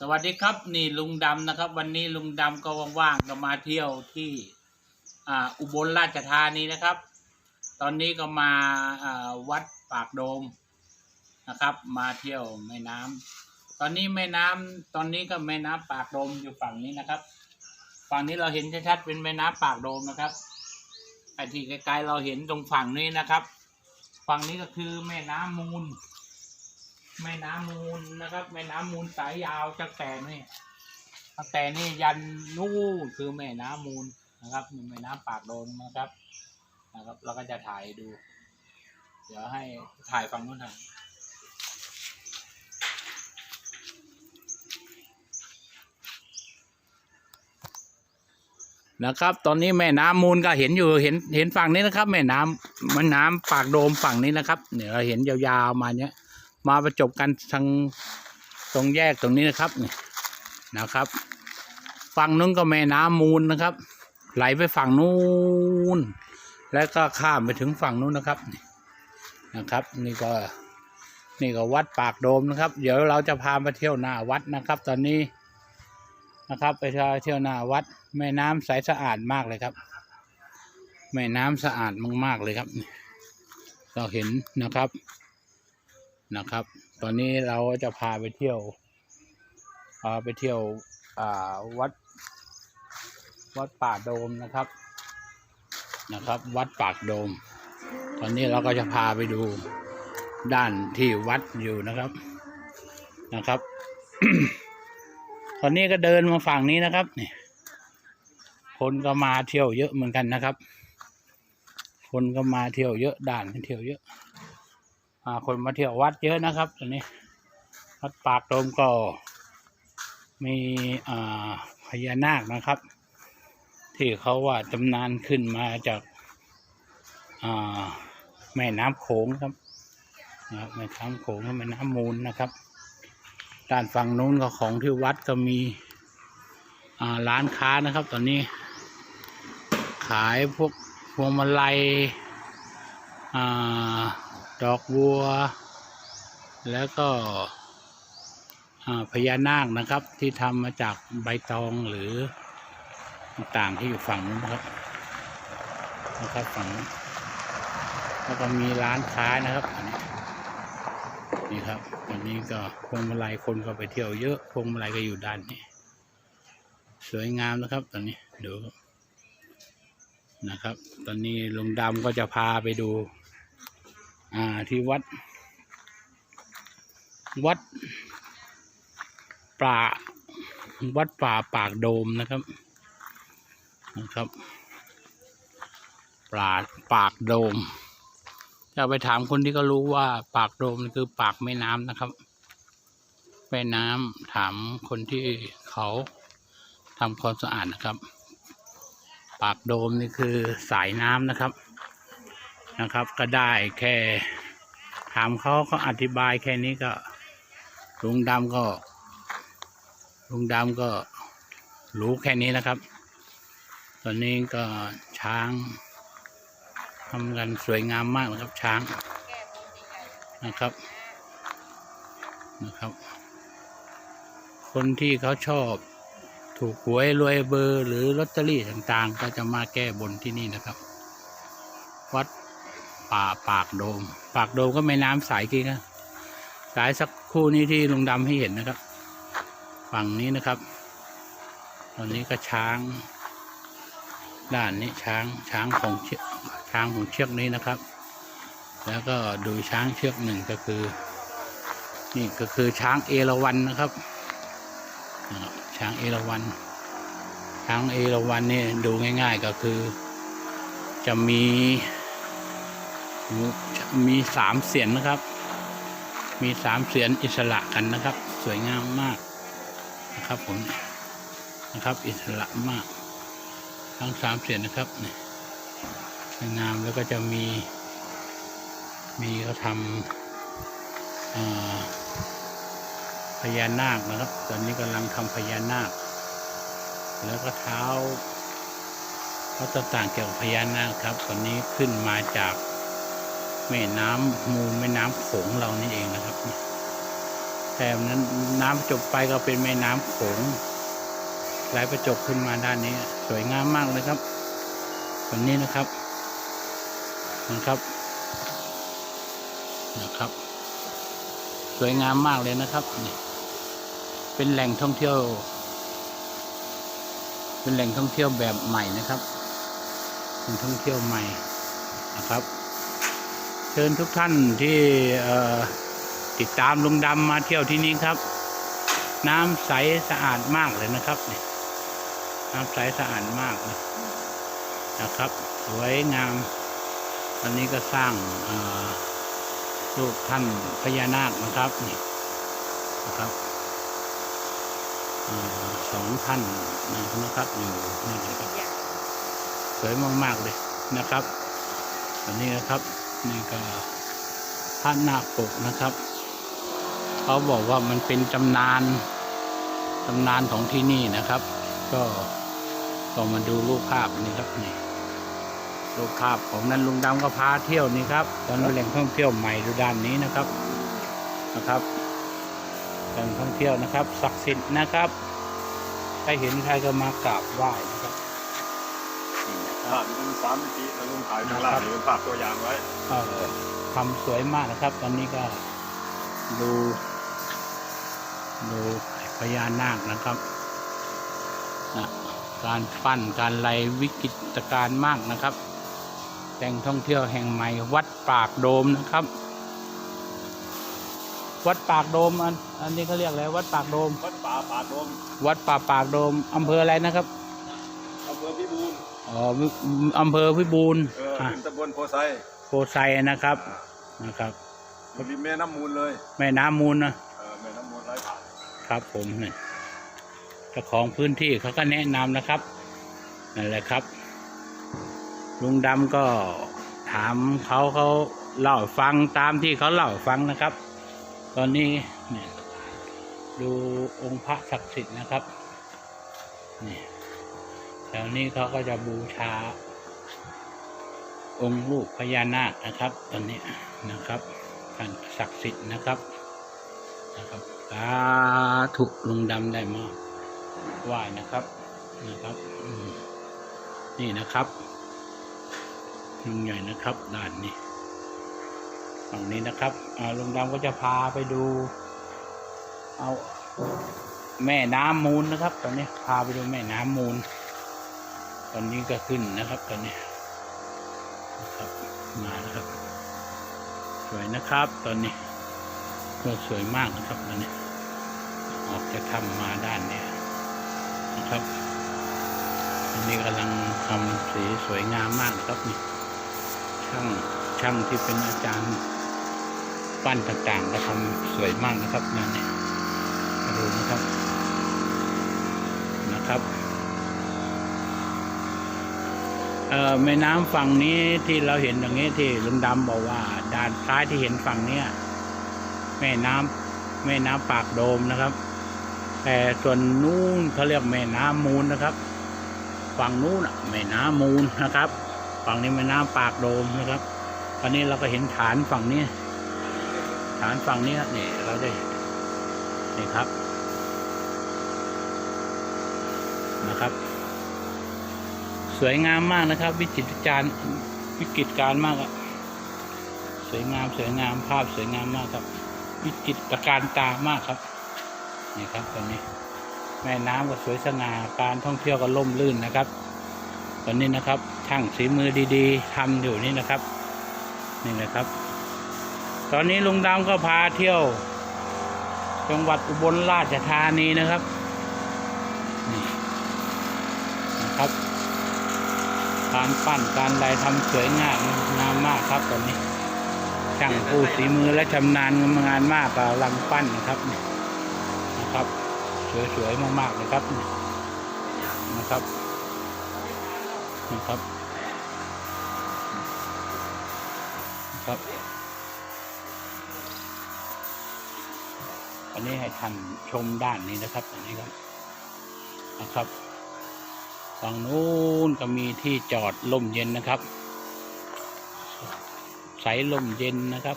สวัสดีครับนี่ลุงดำนะครับ วันนี้ลุงดำก็ว่างๆก็มาเที่ยวที่อ่าอุบลราชธานีนะครับ ตอนนี้ก็มาอ่าวัดปากโดมนะครับ มาเที่ยวแม่น้ำตอนนี้แม่น้ำตอนนี้ก็แม่น้ำปากโดมอยู่ฝั่งนี้นะครับ ฝั่งนี้เราเห็นชัดๆเป็นแม่น้ำปากโดมนะครับไอที่ไกลๆเราเห็นตรงฝั่งนี้นะครับ ฝั่งนี้ก็คือแม่น้ำมูล แม่น้ำมูลนะครับ แม่น้ำมูลสายยาวจากแต่นี่ตั้งแต่นี่ยันนู่นคือแม่น้ำมูลนะครับแม่น้ำปากโดนนะครับ นะครับเราก็จะถ่ายดู เดี๋ยวให้ถ่ายฝั่งนู้นถ่ายนะครับ ตอนนี้แม่น้ำมูลก็เห็นอยู่เห็นเห็นฝั่งนี้นะครับ แม่น้ำแม่น้ำปากโดมฝั่งนี้นะครับเนี่ยเราเห็นยาวๆมาเนี้ย มาประจบกันทางตรงแยกตรงนี้นะครับนี่นะครับฝั่งนู้นก็แม่น้ำมูลนะครับ ไหลไปฝั่งนู้นแล้วก็ข้ามไปถึงฝั่งนู้นนะครับนี่นะครับ นี่ก็นี่ก็วัดปากโดมนะครับ เดี๋ยวเราจะพาไปเที่ยวหน้าวัดนะครับ ตอนนี้นะครับ ไปเที่ยวหน้าวัด แม่น้ำใสสะอาดมากเลยครับ แม่น้ำสะอาดมากๆเลยครับ เราเห็นนะครับ นะครับ ตอนนี้เราจะพาไปเที่ยวพาไปเที่ยววัด วัดป่าโดมนะครับ นะครับ วัดปากโดม ตอนนี้เราก็จะพาไปดูด้านที่วัดอยู่นะครับ นะครับ ตอนนี้ก็เดินมาฝั่งนี้นะครับนี่คนก็มาเที่ยวเยอะเหมือนกันนะครับ คนก็มาเที่ยวเยอะด่านก็เที่ยวเยอะ คนมาเที่ยววัดเยอะนะครับตอนนี้วัดปากโดมก็มีพญานาคนะครับ ที่เขาว่าตำนานขึ้นมาจากแม่น้ำโขงครับนะครับแม่น้ำโขงและแม่น้ำมูลนะครับ ด้านฝั่งนู้นก็ของที่วัดก็มีร้านค้านะครับ ตอนนี้ ขายพวกพวงมาลัยอ่า ดอกบัว แล้วก็พญานาคนะครับ ที่ทำมาจากใบตองหรือต่างที่อยู่ฝั่งนู้นครับนะครับฝั่งแล้วก็มีร้านค้านะครับอันนี้นี่ครับอันนี้ก็พวงมาลัยคนก็ไปเที่ยวเยอะพวงมาลัยก็อยู่ด้านนี้ สวยงามนะครับ ตอนนี้ดูนะครับ ตอนนี้ลุงดำก็จะพาไปดู อ่าที่วัด วัดป่าวัดป่าปากโดมนะครับนะครับป่าปากโดมจะไปถามคนที่ก็รู้ว่าปากโดมนี่คือปากแม่น้ำนะครับแม่น้ำถามคนที่เขาทำความสะอาดนะครับ ปากโดมนี่คือสายน้ำนะครับ นะครับ ก็ได้แค่ถามเขาเขาอธิบายแค่นี้ก็ลุงดำก็ลุงดำก็รู้แค่นี้นะครับ ตอนนี้ก็ช้างทำกันสวยงามมากนะครับช้างนะครับนะครับ คนที่เขาชอบถูกหวยรวยเบอร์หรือลอตเตอรี่ต่างๆ ก็จะมาแก้บนที่นี่นะครับ วัด ป่าปากโดม ปากโดมก็แม่น้ำสายกี่นะสายสักคู่นี้ที่ลุงดำให้เห็นนะครับ ฝั่งนี้นะครับ ตอนนี้ก็ช้าง ด้านนี้ช้างช้างของเชือกช้างของเชือกนี้นะครับ แล้วก็ดูช้างเชือกหนึ่งก็คือ นี่ก็คือช้างเอราวัณนะครับ ช้างเอราวัณช้างเอราวัณนี่ดูง่าย ๆ ก็คือ จะมี มีสามเสียนนะครับ มีสามเสียนอิสระกันนะครับ สวยงามมากนะครับผมนะครับ อิสระมาก ทั้งสามเสียนนะครับนี่สวยงามแล้วก็จะมี มีเขาทำพญานาคนะครับ ตอนนี้กำลังทำพญานาค แล้วก็เท้าเขาต่างๆเกี่ยวกับพญานาคครับตอนนี้ขึ้นมาจาก แม่น้ำมูลแม่น้ำโขงเรานี่เองนะครับแต่นั้นน้ำจบไปก็เป็นแม่น้ำโขงไหลประจบขึ้นมาด้านนี้ สวยงามมากเลยครับวันนี้นะครับนะครับนะครับ สวยงามมากเลยนะครับเป็นแหล่งท่องเที่ยว เป็นแหล่งท่องเที่ยวแบบใหม่นะครับแหล่งท่องเที่ยวใหม่นะครับ เชิญทุกท่านที่ติดตามลุงดำมาเที่ยวที่นี่ครับ น้ำใสสะอาดมากเลยนะครับนี่น้ำใสสะอาดมากเลยนะครับ สวยงามวันนี้ก็สร้างรูปท่านพญานาคนะครับนี่นะครับอสองท่านนะครับอยู่นี่นะครับสวยมากๆเลยนะครับอันนี้นะครับ นี่ก็พระนาคปกนะครับ เขาบอกว่ามันเป็นตำนานตำนานของที่นี่นะครับ ก็ก็มาดูรูปภาพนี่ครับนี่รูปภาพของนั้นลุงดำก็พาเที่ยวนี่ครับ ตอนนี้แหล่งท่องเที่ยวใหม่ดูด้านนี้นะครับนะครับแหล่งท่องเที่ยวนะครับศักดิ์สิทธิ์นะครับใครเห็นใครก็มากราบไหว้นะครับ นี่นะครับภาพมันสามมิติแล้วลุงถ่ายข้างล่างนี่เป็นภาพตัวอย่างไว้เอ่อทำสวยมากนะครับ ตอนนี้ก็ดูดูพญานาคนะครับนะการปั้นการไลวิกิตการมากนะครับ แหล่งท่องเที่ยวแห่งใหม่วัดปากโดมนะครับ วัดปากโดมอันอันนี้เขาเรียกอะไรวัดปากโดม วัดป่าป่าดม วัดป่าปากโดมอำเภออะไรนะครับอำเภอพิบูลอ๋อวิอำเภอพิบูลเอออะขึ้นตำบลโพไซโพไซนะครับนะครับอยู่ริมแม่น้ำมูลเลยแม่น้ำมูลนะเออแม่น้ำมูลไหลผ่านครับผมนี่เจ้าของพื้นที่เขาก็แนะนำนะครับนั่นแหละครับ ลุงดำก็ถามเขาเขาเล่าให้ฟังตามที่เขาเล่าให้ฟังนะครับ ตอนนี้เนี่ยดูองค์พระศักดิ์สิทธิ์นะครับนี่แถ วนี้เขาก็จะบูชา องค์ลูกพญานาคนะครับ ตอนนี้นะครับท่านศักดิ์สิทธิ์นะครับนะครับสาธุลุงดำได้มาไหว้นะครับนะครับนี่นะครับลุงใหญ่นะครับด้านนี้ฝั่งนี้นะครับอาลุงดำก็จะพาไปดู เอาแม่น้ำมูลนะครับ ตอนนี้พาไปดูแม่น้ำมูล ตอนนี้ก็ขึ้นนะครับตอนนี้นะครับมาแล้วครับ สวยนะครับ ตอนนี้ก็สวยมากนะครับตอนนี้ ออกจะทำมาด้านนี้นะครับ อันนี้กำลังทำสีสวยงามมากนะครับนี่ช่างช่างที่เป็นอาจารย์ปั้นต่างๆก็ทำสวยมากนะครับงานนี้มาดูนะครับนะครับเอ่อ แม่น้ำฝั่งนี้ที่เราเห็นอย่างนี้ที่ลุงดำบอกว่าด้านซ้ายที่เห็นฝั่งเนี้ยแม่น้ำแม่น้ำปากโดมนะครับ แต่ส่วนนู้นเขาเรียกแม่น้ำมูลนะครับ ฝั่งนู้นแม่น้ำมูลนะครับ ฝั่งนี้แม่น้ำปากโดมนะครับตอนนี้เราก็เห็นฐานฝั่งนี้ ฐานฝั่งนี้นี่เราได้นี่ครับนะครับ สวยงามมากนะครับ วิจิตรจารวิกิตการมากอะสวยงามสวยงามภาพสวยงามมากครับ วิจิตรการตามากครับนี่ครับตอนนี้ แม่น้ำก็สวยสง่าการท่องเที่ยวก็ล่มลื่นนะครับตอนนี้นะครับช่างสีมือดีๆทำอยู่นี่นะครับนี่นะครับ ตอนนี้ลุงดำก็พาเที่ยว จังหวัดอุบลราชธานีนะครับนี่นะครับ การปั้นการอะไรทำสวยงามงามมากครับตอนนี้ ช่างผู้สีมือและชำนาญงานมากกำลังปั้นนะครับนี่นะครับ สวยๆมากๆเลยครับนี่นะครับนะครับนะครับ อันนี้ให้ท่านชมด้านนี้นะครับอันนี้ครับนะครับ ฝั่งนู้นก็มีที่จอดลมเย็นนะครับ ใสลมเย็นนะครับ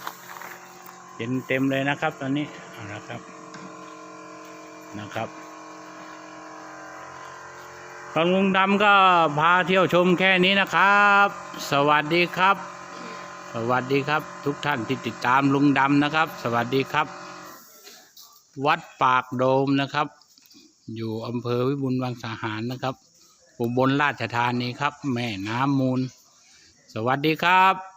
เย็นเต็มเลยนะครับ ตอนนี้เอาละครับนะครับของลุงดำก็พาเที่ยวชมแค่นี้นะครับ สวัสดีครับ สวัสดีครับ ทุกท่านที่ติดตามลุงดำนะครับ สวัสดีครับ วัดปากโดมนะครับ อยู่อำเภอวิบูลวังสาหารนะครับ อุบลราชธานีครับ แม่น้ำมูล สวัสดีครับ